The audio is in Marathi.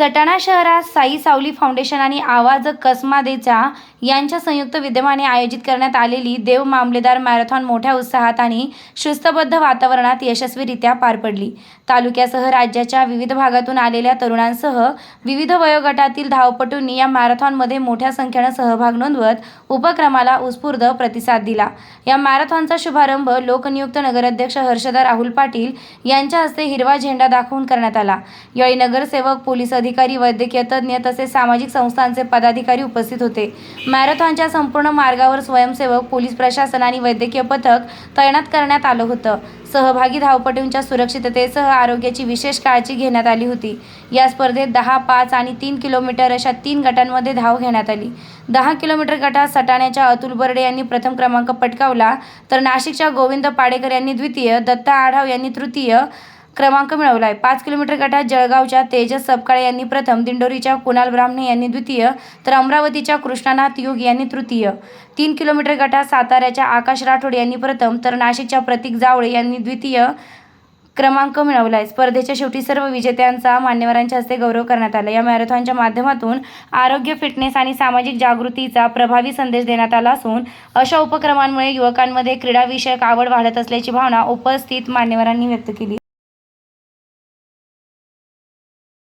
सटाणा शहरात साई सावली फाउंडेशन आणि आवाज कसमादेचा यांच्या संयुक्त विद्यमाने आयोजित करण्यात आलेली देव मामलेदार मॅरेथॉन मोठ्या उत्साहात आणि शिस्तबद्ध वातावरणात यशस्वीरित्या पार पडली. तालुक्यासह राज्याच्या विविध भागातून आलेल्या तरुणांसह विविध वयोगटातील धावपटूंनी या मॅरेथॉनमध्ये मोठ्या संख्येनं सहभाग नोंदवत उपक्रमाला उत्स्फूर्त प्रतिसाद दिला. या मॅरेथॉनचा शुभारंभ लोकनियुक्त नगराध्यक्ष हर्षदा राहुल पाटील यांच्या हस्ते हिरवा झेंडा दाखवून करण्यात आला. यावेळी नगरसेवक पोलीस अधिकारी वैद्यकीय तज्ज्ञ तसेच सामाजिक संस्थांचे पदाधिकारी उपस्थित होते. मॅरेथॉनच्या संपूर्ण मार्गावर स्वयंसेवक पोलीस प्रशासन आणि वैद्यकीय पथक तैनात करण्यात आलं होतं. सहभागी धावपटूंच्या सुरक्षिततेसह आरोग्याची विशेष काळजी घेण्यात आली होती. या स्पर्धेत दहा पाच आणि तीन किलोमीटर अशा तीन गटांमध्ये धाव घेण्यात आली. दहा किलोमीटर गटात सटाण्याच्या अतुल बर्डे यांनी प्रथम क्रमांक पटकावला तर नाशिकच्या गोविंद पाडेकर यांनी द्वितीय दत्ता आढाव यांनी तृतीय क्रमांक मिळवला आहे पाच किलोमीटर गटात जळगावच्या तेजस सपकाळे यांनी प्रथम दिंडोरीच्या कुणाल ब्राह्मणे यांनी द्वितीय तर अमरावतीच्या कृष्णानाथ योग यांनी तृतीय. तीन किलोमीटर गटात साताऱ्याच्या आकाश राठोड यांनी प्रथम तर नाशिकच्या प्रतीक जावळे यांनी द्वितीय क्रमांक मिळवला आहे स्पर्धेच्या शेवटी सर्व विजेत्यांचा मान्यवरांच्या हस्ते गौरव करण्यात आला. या मॅरेथॉनच्या माध्यमातून आरोग्य फिटनेस आणि सामाजिक जागृतीचा प्रभावी संदेश देण्यात आला असून अशा उपक्रमांमुळे युवकांमध्ये क्रीडाविषयक आवड वाढत असल्याची भावना उपस्थित मान्यवरांनी व्यक्त केली.